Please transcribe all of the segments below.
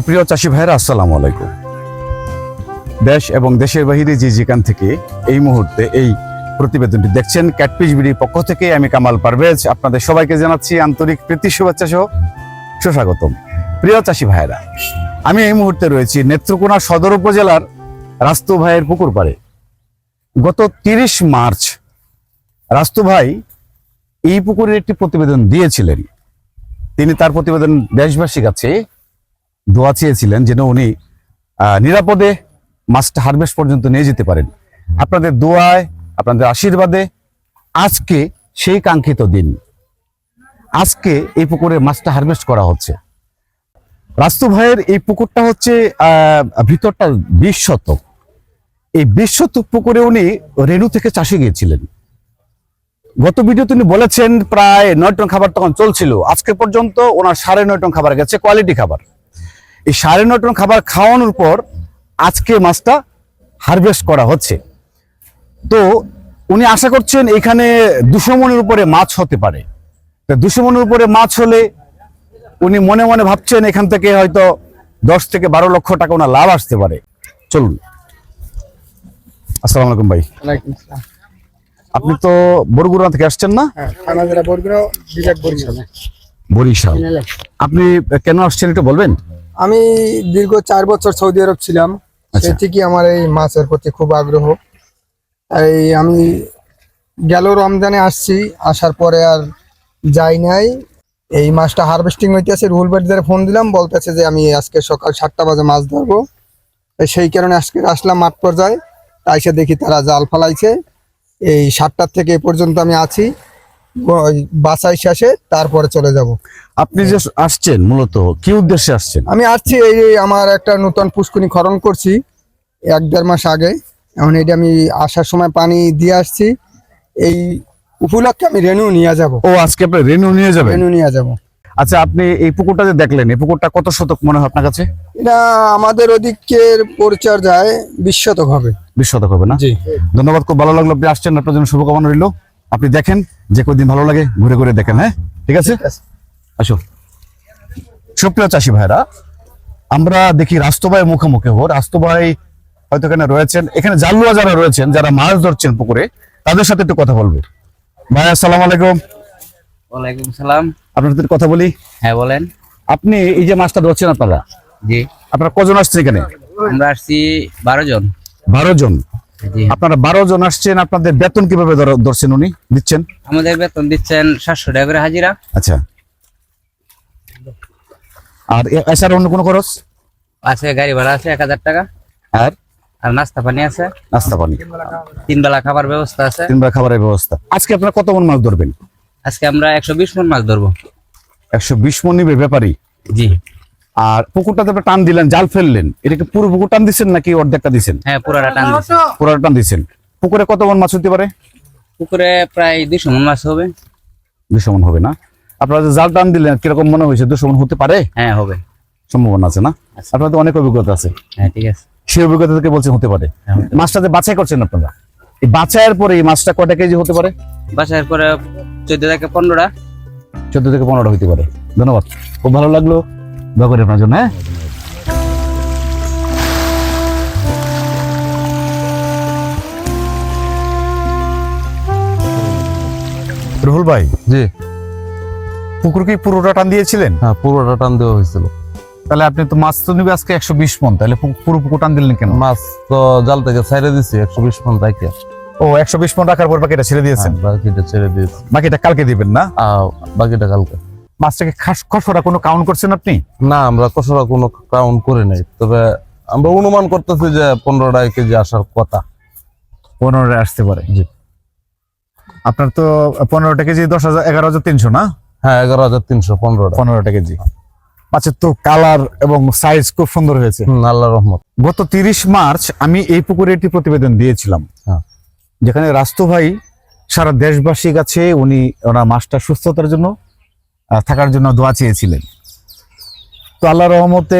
সুপ্রিয় চাষি ভাইরা আসসালামু আলাইকুম। দেশ এবং দেশের বাহিরে যে যেখান থেকে এই মুহূর্তে এই প্রতিবেদনটি দেখছেন ক্যাটপিস বিডির পক্ষ থেকে আমি কামাল পারভেজ। আপনাদের সবাইকে জানাচ্ছি আন্তরিক প্রীতি, শুভেচ্ছা সহ সুস্বাগতম। প্রিয় চাষি ভাইরা আমি এই মুহূর্তে রয়েছি নেত্রকোনা সদর উপজেলার রাস্তু ভাইয়ের পুকুর পাড়ে। গত তিরিশ মার্চ রাস্তু ভাই এই পুকুরের একটি প্রতিবেদন দিয়েছিলেন। তিনি তার প্রতিবেদন দেশবাসীর কাছে দোয়া চেয়েছিলেন যেন উনি নিরাপদে মাছটা হারভেস্ট পর্যন্ত নিয়ে যেতে পারেন। আপনাদের দোয়ায়, আপনাদের আশীর্বাদে আজকে সেই কাঙ্ক্ষিত দিন। আজকে এই পুকুরে মাছটা হারভেস্ট করা হচ্ছে। রাস্তু ভাইয়ের এই পুকুরটা হচ্ছে ভিতরটা বিশ শতক এই বিশ শতক পুকুরে উনি রেণু থেকে চাষে গিয়েছিলেন। গত ভিডিও তিনি বলেছেন, প্রায় নয় টন খাবার তখন চলছিল। আজকে পর্যন্ত ওনার সাড়ে নয় টন খাবার গেছে, কোয়ালিটি খাবার। এই সাড়ে নয় টন খাবার খাওয়ানোর পর আজকে মাছটা হারভেস্ট করা হচ্ছে। তো উনি আশা করছেন এখানে দুশো মনের উপরে মাছ হতে পারে। তো দুশো মনের উপরে মাছ হলে উনি মনে মনে ভাবছেন এখান থেকে হয়তো দশ থেকে বারো লক্ষ টাকা ওনার লাভ আসতে পারে। চলুন। আসসালামু আলাইকুম ভাই। আপনি তো বরগুড়া থেকে আসছেন না? হ্যাঁ, বরিশাল। আপনি কেন আসছেন একটু বলবেন? আমি দীর্ঘ চার বছর সৌদি আরব ছিলাম। আচ্ছা। সে থেকে আমার এই মাছের প্রতি খুব আগ্রহ। এই আমি গেল রমজানে আসছি আসার পরে আর যাই নাই। এই মাছটা হারভেস্টিং হইতেছে রুহুল বাড়িদারে ফোন দিলাম বলতেছে যে আমি আজকে সকাল সাতটা বাজে মাছ ধরবো। সেই কারণে আজকে আসলাম মাঠ পর্যায়ে। তাই সে দেখি তারা জাল ফালাইছে। এই সাতটার থেকে এ পর্যন্ত আমি আছি। বাসাই শেষে তারপরে চলে যাব। আপনি যে আসছেন মূলত কি উদ্দেশ্যে আসছেন? আমি আসছি এই আমার একটা নতুন পুষ্কুনি খনন করছি এক দেড় মাস আগে। এখন এটা আমি আসার সময় পানি দিয়ে আসছি। এই উপলক্ষে আমি রেনু নিয়ে যাব। ও আজকে আপনি রেনু নিয়ে যাবেন? রেনু নিয়ে যাব। আচ্ছা আপনি এই পুকুরটা যে দেখলেন এই পুকুরটা কত শতক মনে হয় আপনার কাছে? এটা আমাদের ওদিকের পরিচর্যায় বিশ শতক হবে। বিশ শতক হবে না? জি। ধন্যবাদ খুব ভালো লাগল আপনি আসছেন আপনার জন্য শুভকামনা রইল। আপনি দেখেন যে কদিন ভালো লাগে ঘুরে ঘুরে দেখেন হ্যাঁ? ঠিক আছে? আসো সুপ্রিয় চাষি ভাইরা আমরা দেখি রাস্তবাই মুখোমুখি হো রাস্তবাই হয়তো এখানে রয়েছেন এখানে জালুয়া যারা রয়েছেন যারা মাছ ধরছেন পুকুরে তাদের সাথে একটু কথা বলব। ভাই আসসালামু আলাইকুম। ওয়ালাইকুম সালাম। আপনার সাথে কথা বলি? হ্যাঁ বলেন। আপনি এই যে মাছটা ধরছেন আপনারা জি। আপনারা কজন আসছেন এখানে? আমরা আসছি বারো জন। বারো জন। আপনারা বারো জন আসছেন আপনাদের বেতন কীভাবে ধর- ধরছেন উনি? দিচ্ছেন? আমাদের বেতন দিচ্ছেন সাতশো টাকা করে হাজিরা। আচ্ছা। আর এছাড়া অন্য কোনো খরচ? আছে গাড়ি ভাড়া আছে এক হাজার টাকা। আর? আর নাস্তা পানি আছে। নাস্তা পানি। তিন বেলা খাবার ব্যবস্থা আছে। তিনবার খাবারের ব্যবস্থা। আজকে আপনারা কত মন মাছ ধরবেন? আজকে আমরা একশো বিশ মন মাছ ধরবো। একশো বিশ মন নিবে ব্যাপারী? জি। আর পুকুরটাতে আপনারা টান দিলেন জাল ফেললেন। এটাকে পুরো পুকুর টান দিচ্ছেন নাকি অর্ধেকটা দিচ্ছেন হ্যাঁ পুরাটা টান দিছি। পুরো টান দিচ্ছেন পুকুরে কত মন মাছ হতে পারে? পুকুরে প্রায় দুশো মন মাছ হবে। দুশো মন হবে না? আপনারা যে জাল টান দিলেন কীরকম মনে হয়েছে দুশো মন হতে পারে? হ্যাঁ হবে। সম্ভাবনা আছে না? আপনাদের অনেক অভিজ্ঞতা আছে। হ্যাঁ ঠিক আছে। সেই অভিজ্ঞতা থেকে বলছেন হতে পারে। হ্যাঁ, মাছটা যে বাছাই করছেন আপনারা? এই বাছাইয়ের পরে এই মাছটা কটা কেজি হতে পারে? বাসার পরে চোদ্দ থেকে পনেরোটা। চোদ্দ থেকে পনেরোটা হতে পারে। ধন্যবাদ। খুব ভালো লাগল। দোয়া করি আপনার জন্য। হ্যাঁ রুহুল ভাই জি। পুকুর কি পুরোটা টান দিয়েছিলেন? হ্যাঁ পুরোটা টান দেওয়া হয়েছিল। তাহলে আপনি তো মাছ তো নিবে আজকে একশো বিশ মন তাহলে পুরো পুকুর টান দিলেন কেন? মাছ তো জাল থেকে ছেড়ে দিছি একশো বিশ মন তাইকে ও একশো বিশ মন রাখার পর বাকিটা ছেড়ে দিয়েছেন? হ্যাঁ, বাকিটা ছেড়ে দিয়েছি। বাকিটা কালকে দিবেন না? বাকিটা কালকে। মাছটাকে খাস খসড়া কোনো কাউন্ট করছেন আপনি? না আমরা কষরা কোনো কাউন্ট করে নাই। তবে আমরা অনুমান করতেছি যে পনেরোটা কেজি আসার কথা। পনেরোটা আসতে পারে। জি। আপনার তো পনেরোটা কেজি দশ হাজার এগারো হাজার তিনশো না? হ্যাঁ এগারো হাজার তিনশো পনেরোটা। পনেরোটা কেজি। মাছের তো কালার এবং সাইজ খুব সুন্দর হয়েছে। আল্লাহ রহমত। গত তিরিশ মার্চ আমি এই পুকুরে একটি প্রতিবেদন দিয়েছিলাম। হ্যাঁ। যেখানে রাস্তু ভাই সারা দেশবাসীর কাছে উনি ওনার মাছটা সুস্থতার জন্য থাকার জন্য দোয়া চেয়েছিলেন। তো আল্লাহ রহমতে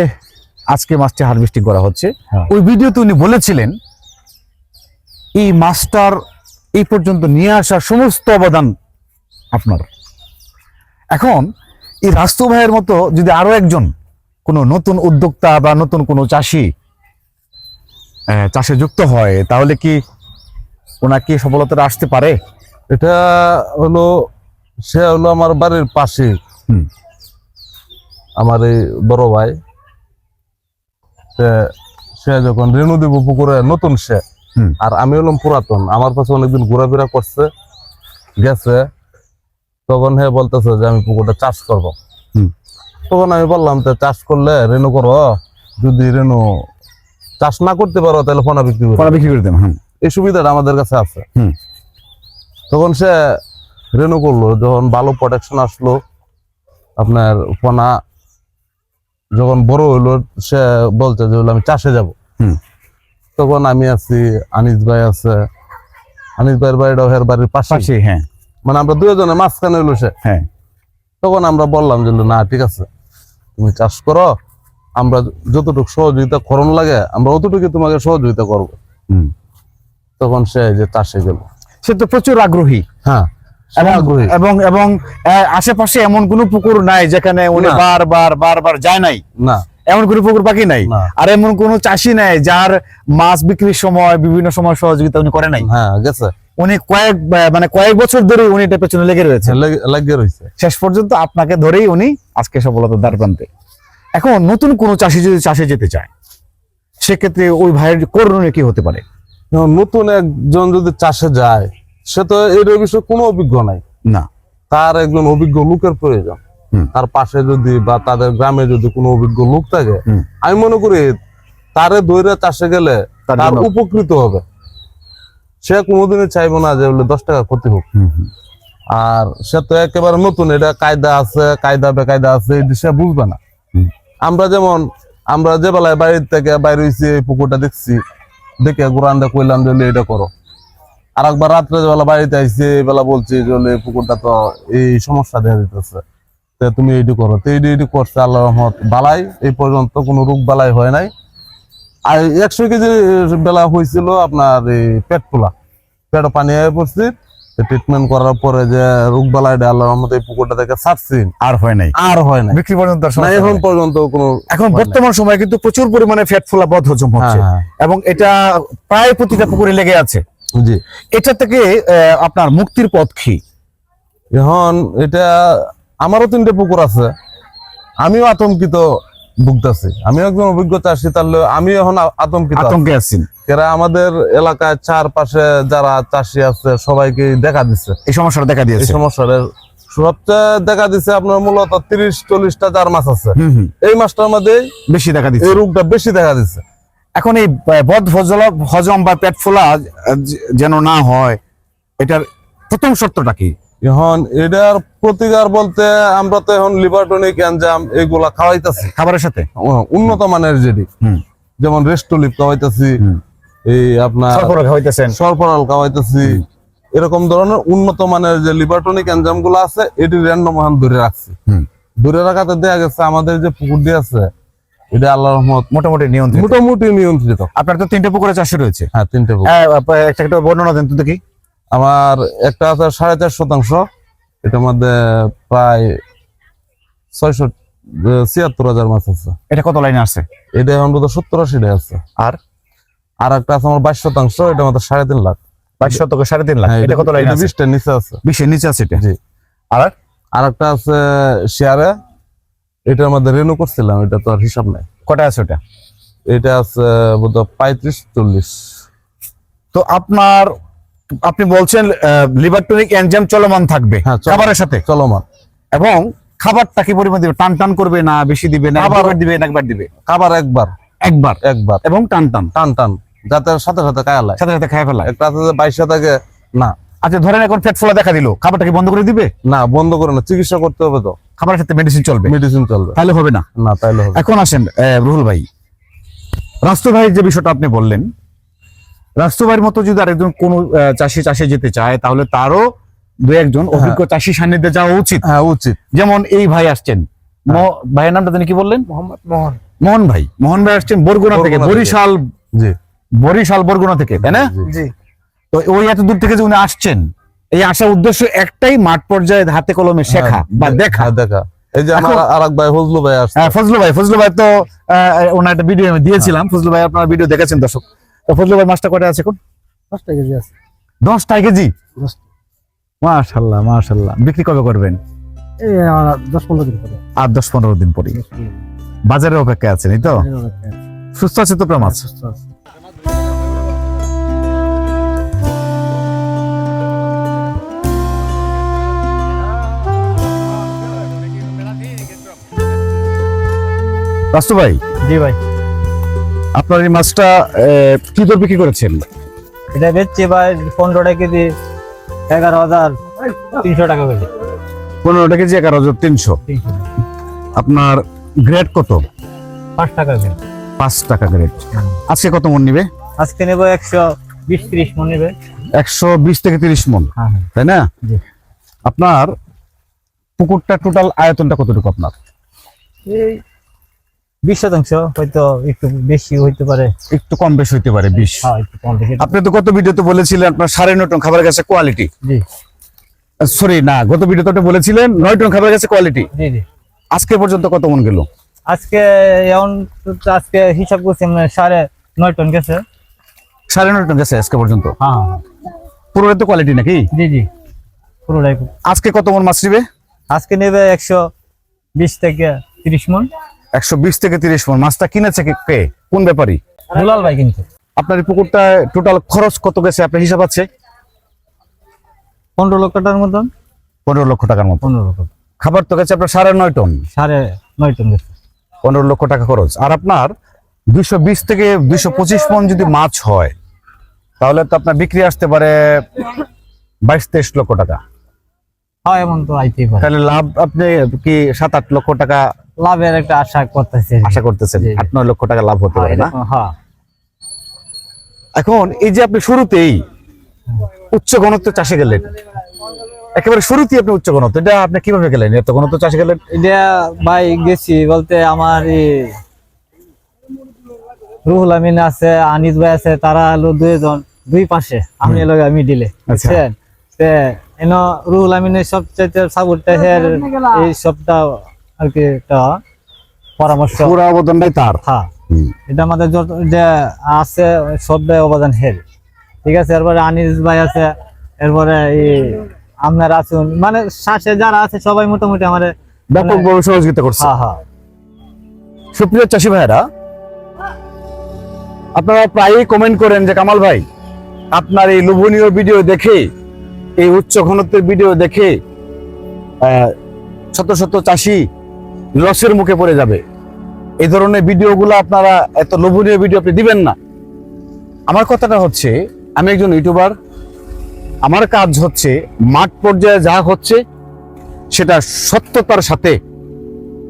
আজকে মাছটি হারভেস্টিং করা হচ্ছে। হ্যাঁ। ওই ভিডিওতে উনি বলেছিলেন এই মাছটার এই পর্যন্ত নিয়ে আসার সমস্ত অবদান আপনার। এখন এই রাস্তু ভাইয়ের মতো যদি আরও একজন কোনো নতুন উদ্যোক্তা বা নতুন কোনো চাষি চাষে যুক্ত হয় তাহলে কি ওনার কি সফলতাটা আসতে পারে? এটা হলো সে হলো আমার বাড়ির পাশে। আমার এই বড় ভাই সে- সে যখন রেণু দেব পুকুরে নতুন সে আর আমি হলাম পুরাতন আমার পাশে অনেকদিন ঘোরাফেরা করছে গেছে তখন হে বলতেছে যে আমি পুকুরটা চাষ করব। তখন আমি বললাম তো চাষ করলে রেণু করো যদি রেণু চাষ না করতে পারো তাহলে ফোনা বিক্রি করো বিক্রি করে এই সুবিধাটা আমাদের কাছে আছে। হুম। তখন সে রেনু করল যখন ভালো প্রোটেকশন আসলো আপনার পোনা যখন বড় হইল সে বলছে যে আমি চাষে যাব। হুম। তখন আমি আছি আনিস ভাই আছে। আনিস ভাইয়ের বাড়িটাও হের বাড়ির পাশে হ্যাঁ। মানে আমরা দুজনে মাঝখানে হইল সে। হ্যাঁ। তখন আমরা বললাম যে না ঠিক আছে তুমি চাষ করো। আমরা যতটুকু সহযোগিতা করণ লাগে আমরা অতটুকু তোমাকে সহযোগিতা করব। হুম। তখন সে যে চাষে গেল। সে তো প্রচুর আগ্রহী। হ্যাঁ। এবং এবং আশেপাশে এমন কোনো পুকুর নাই যেখানে উনি। বারবার বারবার যায় নাই। না। এমন কোনো পুকুর বাকি নাই। আর এমন কোনো চাষি নাই যার মাছ বিক্রির সময় বিভিন্ন সময় সহযোগিতা উনি করে নাই। হ্যাঁ গেছে। উনি কয়েক মানে কয়েক বছর ধরে উনি এটা পেছনে লেগে রয়েছে। লেগে- রয়েছে। শেষ পর্যন্ত আপনাকে ধরেই উনি আজকে সফলতার দ্বার প্রান্তে। এখন নতুন কোনো চাষি যদি চাষে যেতে চায় সেক্ষেত্রে ওই ভাইয়ের করণীয় কি হতে পারে? নতুন একজন যদি চাষে যায় সে তো এর বিষয়ে কোনো অভিজ্ঞ নাই। না। তার একজন অভিজ্ঞ লোকের প্রয়োজন। তার পাশে যদি বা তাদের গ্রামে যদি কোনো অভিজ্ঞ লোক থাকে আমি মনে করি তারে ধৈর্য চাষে গেলে তার উপকৃত হবে। সে কোনোদিনই চাইব না যে বলে দশ টাকা ক্ষতি হোক। আর সে তো একেবারে নতুন এটা কায়দা আছে কায়দা বেকায়দা আছে এটি সে বুঝবে না। আমরা যেমন আমরা যে বেলায় বাড়ির থেকে বাইরে হয়েছি এই পুকুরটা দেখছি দেখে গুরানটা কইলাম যে এটা করো। আর একবার রাত্রে বেলা বাড়িতে আইসি এই বেলা বলছি যে পুকুরটা তো এই সমস্যা দেখা দিতেছে। তুমি এইটি করো। তো এইটি এইটি করছে আল্লাহ রহমত। বালাই এই পর্যন্ত কোনো রোগ বালাই হয় নাই। আর একশো কেজি বেলা হয়েছিল আপনার এই পেট ফোলা পেট পানি হয়ে পড়ছি। ট্রিটমেন্ট করার পরে যে রোগ বালাইটা আল্লাহ রহমত এই পুকুরটা থেকে ছাড়ছি। আর হয় নাই। আর হয় না বিক্রি পর্যন্ত এখন পর্যন্ত কোনো এখন বর্তমান সময়ে কিন্তু প্রচুর পরিমাণে ফ্যাট ফোলা বদ হজম হচ্ছে। হ্যাঁ, হ্যাঁ, এবং এটা প্রায় প্রতিটা পুকুরে লেগে আছে। জি। এটা থেকে আপনার মুক্তির পথ কি? এখন এটা আমারও তিনটে পুকুর আছে। আমিও আতঙ্কিত ভুগতেছি। আমিও একজন অভিজ্ঞ চাষি তাহলে আমি এখন আতঙ্কিত আতঙ্কে এরা আমাদের এলাকায় চারপাশে যারা চাষি আছে সবাইকে দেখা দিচ্ছে এই সমস্যাটা দেখা দিয়েছে এই দিয়েছে। সমস্যাটা সবচেয়ে দেখা দিচ্ছে আপনার মূলত তিরিশ চল্লিশটা চার মাছ আছে। এই মাছটার মধ্যে বেশি দেখা দিচ্ছে। এই রোগটা বেশি দেখা দিচ্ছে এখন এই বদ হজল হজম বা পেট ফোলা যেন না হয় এটার প্রথম শর্তটা কি? এখন এটার প্রতিকার বলতে আমরা তো এখন লিভারটনিক এনজাম এগুলা খাওয়াইতেছি। খাবারের সাথে? উন্নত মানের যেটি। যেমন রেস্টোলিপ খাওয়াইতেছি এই আপনার সরবরাহ খাওয়াইতেছেন। সরপরাল খাওয়াইতেছি। এরকম ধরনের উন্নত মানের যে লিভারটনিক এনজামগুলো আছে এটি র্যান্ডম ধরে রাখছি। ধরে রাখাতে দেখা গেছে আমাদের যে পুকুর দিয়ে আছে এটা আল্লাহ রহমত মোটামুটি নিয়ন্ত্রিত। মোটামুটি নিয়ন্ত্রিত। আপনার তো তিনটে পুকুরে চাষে রয়েছে? হ্যাঁ তিনটে পুকুর। একটা একটা বর্ণনা দেন তো দেখি। আমার একটা আছে সাড়ে চার শতাংশ এটার মধ্যে প্রায় ছয়শো ছিয়াত্তর হাজার মাছ আছে। এটা কত লাইনে আছে এটা এখন বোধ সত্তর আশিটা আছে। আর? আর একটা আছে আমার বাইশ শতাংশ এটা মধ্যে সাড়ে তিন লাখ। বাইশ শতকে সাড়ে তিন লাখ হ্যাঁ, এটা কত লাইনে বিশটার নিচে আছে। বিশের নিচে আছে এটা। জি। আর? আর একটা আছে শেয়ারে এটার মধ্যে রেনু করছিলাম এটা তো আর হিসাব নাই। কটা আছে ওটা? এটা আছে বোধ পঁয়ত্রিশ চল্লিশ। তো আপনার আপনি বলছেন লিভারটনিক এনজাম চলমান থাকবে হ্যাঁ, খাবারের সাথে? চলমান। এবং খাবারটা কি পরিমাণ দিবে? টান টান করবে না বেশি দিবে না একবার দিবে না একবার দিবে? খাবার একবার। একবার? একবার। এবং টান টান? টান টান যাতে সাথে সাথে খায় কায়ালায় সাথে সাথে খায় ফেলা একটা আছে বাইশে থাকে না। আচ্ছা ধরেন এখন পেট ফোলা দেখা দিল। খাবারটা কি বন্ধ করে দিবে? না বন্ধ করে না চিকিৎসা করতে হবে তো। খাবারের সাথে মেডিসিন চলবে। মেডিসিন চলবে। তাহলে হবে না। না তাইলে হবে এখন আসেন রুহুল ভাই। রাষ্ট্র ভাইয়ের যে বিষয়টা আপনি বললেন রাষ্ট্র ভাইয়ের মতো যদি আরেকজন কোন চাষি চাষে যেতে চায় তাহলে তারও দু একজন অভিজ্ঞ চাষি সান্নিধ্যে যাওয়া উচিত। হ্যাঁ উচিত। যেমন এই ভাই আসছেন ম- ভাইয়ের নামটা তিনি কি বললেন? মোহাম্মদ মোহন। মোহন ভাই। মোহন ভাই আসছেন বরগুনা থেকে বরিশাল জি। বরিশাল বরগুনা থেকে তাই না? তো ওই এত দূর থেকে যে উনি আসছেন এই আসার উদ্দেশ্য একটাই মাঠ পর্যায়ে হাতে কলমে শেখা হ্যাঁ, বা দেখা। হ্যাঁ, দেখা। এই যে আমার আর এক ভাই ফজলু ভাই আসছে। হ্যাঁ ফজলু ভাই ফজলু ভাই তো ওনার একটা ভিডিও আমি দিয়েছিলাম। ফজলু ভাই আপনার ভিডিও দেখেছেন দর্শক? তো ফজলু ভাই মাছটা কটা আছে এখন? দশটা কেজি আছে। দশটা কেজি? দশটা। মাশাল্লাহ মাশাল্লাহ। বিক্রি কবে করবেন? এই দশ পনেরো দিন পরে। আর দশ পনেরো দিন পরে। বাজারের অপেক্ষায় আছেন এই তো? সুস্থ আছে তো আপনার মাছ রাস্তু ভাই? জি ভাই। আপনার এই মাছটা কি দর বিক্রি করেছেন? এটা বেচছি ভাই পনেরো টাকা কেজি এগারো হাজার তিনশো টাকা কেজি পনেরো কেজি এগারো হাজার তিনশো। আপনার গ্রেড কত? পাঁচ টাকা কেজি পাঁচ টাকা গ্রেড। আজকে কত মন নিবে? আজকে নেব একশো বিশ ত্রিশ মন নেবে। একশো বিশ থেকে তিরিশ মন হ্যাঁ হ্যাঁ। তাই না? আপনার পুকুরটা টোটাল আয়তনটা কতটুকু আপনার? এই বিশ শতাংশ হয়তো একটু বেশি হইতে পারে। একটু কম বেশি হইতে পারে বিশ। হ্যাঁ একটু কম বেশি আপনি তো গত ভিডিওতে বলেছিলেন আপনার সাড়ে নয় টন খাবার গেছে কোয়ালিটি জি। সরি না গত ভিডিওতে বলেছিলেন নয় টন খাবার গেছে কোয়ালিটি জি জি। আজকে পর্যন্ত কত মন গেল? আজকে এমন তো আজকে হিসাব করছি সাড়ে নয় টন গেছে। সাড়ে নয় টন গেছে আজকে পর্যন্ত? হ্যাঁ। পুরোটা তো কোয়ালিটি নাকি? জি জি। পুরোটাই। আজকে কত মন মাছ নিবে? আজকে নেবে একশো বিশ থেকে তিরিশ মন। একশো বিশ থেকে তিরিশ মন। মাছটা কিনেছে কে- কোন ব্যাপারী? দুলাল ভাই কিন্তু। আপনার এই পুকুরটা টোটাল খরচ কত গেছে? আপনার হিসাব আছে? পনেরো লক্ষ টাকার মতন। পনেরো লক্ষ টাকার মতো পনেরো লক্ষ খাবার তো গেছে আপনার সাড়ে নয় টন। সাড়ে নয় টন গেছে। পনেরো লক্ষ টাকা খরচ। আর আপনার দুইশো বিশ থেকে দুইশো পঁচিশ মন যদি মাছ হয় তাহলে তো আপনার বিক্রি আসতে পারে বাইশ তেইশ লক্ষ টাকা। হ্যাঁ এমন তো আইতেই পারে। তাহলে লাভ আপনি কি সাত আট লক্ষ টাকা লাভের একটা আশা করতেছি আশা করতেছেন। আট নয় লক্ষ টাকা লাভ হতে পারে না? হ্যাঁ। এখন এই যে আপনি শুরুতেই উচ্চ ঘনত্ব চাষে গেলেন একেবারে শুরুতেই আপনি উচ্চ ঘনত্ব এটা আপনি কীভাবে গেলেন? এত ঘনত্ব চাষে গেলেন? এটা ভাই গেছি বলতে আমার রুহুল আমিন আছে আনিস ভাই আছে তারা হলো দুইজন দুই পাশে আমি এলো মিডিলে আচ্ছা। বুঝছেন? এন রুহুল আমিনের সবচাইতে সাপোর্টটা হের এই সবটা আর কি একটা পরামর্শ। পুরো অবদানটাই তার। হ্যাঁ। এটা আমাদের যত যে আছে সবটাই অবদান হের ঠিক আছে? এরপরে আনিস ভাই আছে এরপরে এই আপনার আছেন মানে শ্বাসে যারা আছে সবাই মোটামুটি আমার ব্যাপকভাবে সহযোগিতা করছে। হ্যাঁ হ্যাঁ। সুপ্রিয় চাষি ভাইরা আপনারা প্রায়ই কমেন্ট করেন যে কামাল ভাই আপনার এই লোভনীয় ভিডিও দেখে এই উচ্চ ঘনত্বের ভিডিও দেখে শত শত চাষি লসের মুখে পড়ে যাবে। এই ধরনের ভিডিওগুলো আপনারা এত লোভনীয় ভিডিও আপনি দিবেন না। আমার কথাটা হচ্ছে, আমি একজন ইউটিউবার। আমার কাজ হচ্ছে, মাঠ পর্যায়ে যা হচ্ছে, সেটা সত্যতার সাথে,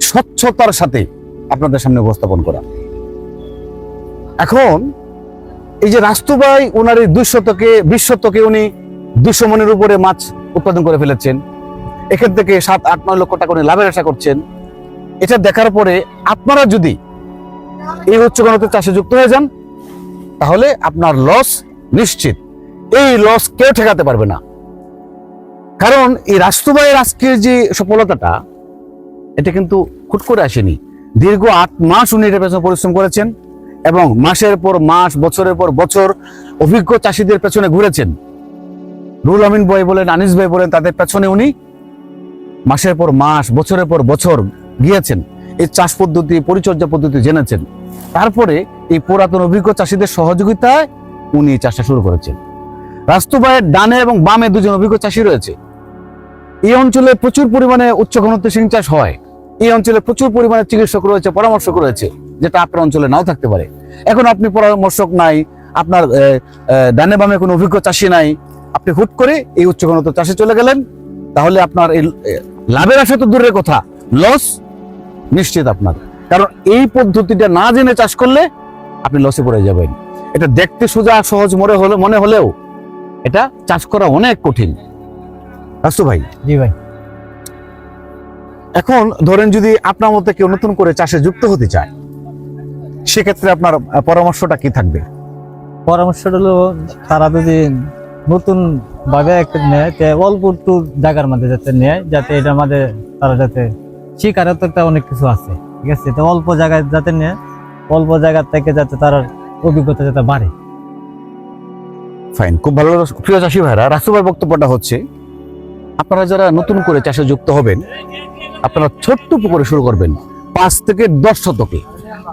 স্বচ্ছতার সাথে আপনাদের সামনে উপস্থাপন করা। এখন, এই যে রাস্তুবাই ওনার এই দুই শতকে, বিশ শতকে উনি দুশো মনের উপরে মাছ উৎপাদন করে ফেলেছেন। এখান থেকে সাত, আট, নয় লক্ষ টাকা উনি লাভের আশা করছেন। এটা দেখার পরে আপনারা যদি এই উচ্চ ঘনত্ব চাষে যুক্ত হয়ে যান, তাহলে আপনার লস নিশ্চিত। এই লস কেউ ঠেকাতে পারবে না। কারণ এই রাষ্ট্রবাইয়ের আজকের যে সফলতাটা, এটা কিন্তু হুট করে আসেনি। দীর্ঘ আট মাস উনি এটা পেছনে পরিশ্রম করেছেন এবং মাসের পর মাস, বছরের পর বছর অভিজ্ঞ চাষিদের পেছনে ঘুরেছেন। রুল আমিন ভাই বলেন, আনিস ভাই বলেন, তাদের পেছনে উনি মাসের পর মাস, বছরের পর বছর গিয়েছেন, এই চাষ পদ্ধতি, পরিচর্যা পদ্ধতি জেনেছেন। তারপরে এই পুরাতন অভিজ্ঞ চাষিদের সহযোগিতায় উনি চাষটা শুরু করেছেন। রাস্তুবাইয়ের ডানে এবং বামে দুজন অভিজ্ঞ চাষি রয়েছে। এই অঞ্চলে প্রচুর পরিমাণে উচ্চ ঘনত্ব শিং চাষ হয়। এই অঞ্চলে প্রচুর পরিমাণে চিকিৎসক রয়েছে, পরামর্শক রয়েছে, যেটা আপনার অঞ্চলে নাও থাকতে পারে। এখন আপনি পরামর্শক নাই, আপনার ডানে বামে কোনো অভিজ্ঞ চাষি নাই, আপনি হুট করে এই উচ্চ ঘনত্ব চাষে চলে গেলেন। তাহলে আপনার এই লাভের আশা তো দূরের কথা, লস নিশ্চিত আপনার। কারণ এই পদ্ধতিটা না জেনে চাষ করলে আপনি লসে পড়ে যাবেন। এটা দেখতে সোজা সহজ মনে হলে মনে হলেও এটা চাষ করা অনেক কঠিন। রাস্তু ভাই? জি ভাই। এখন ধরেন যদি আপনার মধ্যে কেউ নতুন করে চাষে যুক্ত হতে চায় সেক্ষেত্রে আপনার পরামর্শটা কি থাকবে? পরামর্শটা হলো তারা যদি নতুন ভাবে একটা নেয় অল্প একটু জায়গার মধ্যে যাতে নেয় যাতে এটার মধ্যে তারা যাতে শিকারের তো একটা অনেক কিছু আছে, ঠিক আছে? তো অল্প জায়গায় যাতে নিয়ে অল্প জায়গা থেকে যাতে তার অভিজ্ঞতা যাতে বাড়ে। ফাইন খুব ভালো। প্রিয় চাষি ভাইরা রাসুবার বক্তব্যটা হচ্ছে, আপনারা যারা নতুন করে চাষে যুক্ত হবেন, আপনারা ছোট্ট পুকুরে শুরু করবেন। পাঁচ থেকে দশ শতকে,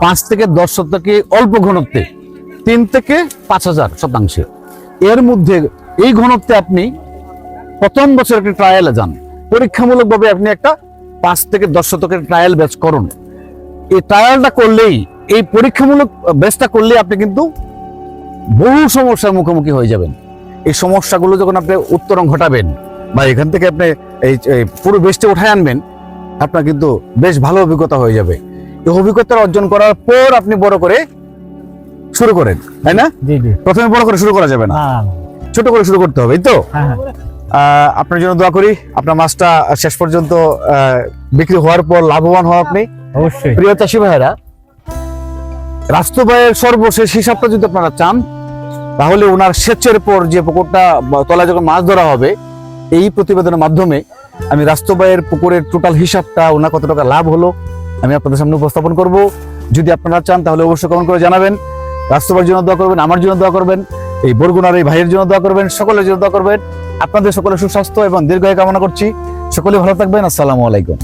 পাঁচ থেকে দশ শতকে অল্প ঘনত্বে, তিন থেকে পাঁচ হাজার শতাংশে। এর মধ্যে এই ঘনত্বে আপনি প্রথম বছর একটি ট্রায়ালে যান। পরীক্ষামূলকভাবে আপনি একটা পাঁচ থেকে দশ শতকের ট্রায়াল ব্যাচ করুন। এই ট্রায়ালটা করলেই এই পরীক্ষামূলক ব্যাচটা করলে আপনি কিন্তু বহু সমস্যার মুখোমুখি হয়ে যাবেন। এই সমস্যাগুলো যখন আপনি উত্তরণ ঘটাবেন বা এখান থেকে আপনি এই পুরো বেস্টে উঠায় আনবেন আপনার কিন্তু বেশ ভালো অভিজ্ঞতা হয়ে যাবে। এই অভিজ্ঞতা অর্জন করার পর আপনি বড় করে শুরু করেন তাই না? প্রথমে বড় করে শুরু করা যাবে না। ছোট করে শুরু করতে হবে তো? হ্যাঁ হ্যাঁ। আপনার জন্য দোয়া করি। আপনার মাছটা শেষ পর্যন্ত বিক্রি হওয়ার পর লাভবান হওয়া আপনি। অবশ্যই। প্রিয় চাষি ভাইয়েরা রাষ্ট্রবায়ের সর্বশেষ হিসাবটা যদি আপনারা চান তাহলে ওনার সেচের পর যে পুকুরটা তলায় যখন মাছ ধরা হবে এই প্রতিবেদনের মাধ্যমে আমি রাষ্ট্রবায়ের পুকুরের টোটাল হিসাবটা ওনার কত টাকা লাভ হলো আমি আপনাদের সামনে উপস্থাপন করব। যদি আপনারা চান তাহলে অবশ্যই কমেন্ট করে জানাবেন। রাষ্ট্রবায়ের জন্য দোয়া করবেন আমার জন্য দোয়া করবেন এই বরগুনার এই ভাইয়ের জন্য দোয়া করবেন সকলের জন্য দোয়া করবেন। আপনাদের সকলে সুস্বাস্থ্য এবং দীর্ঘায় কামনা করছি। সকলে ভালো থাকবেন। আসসালামু আলাইকুম।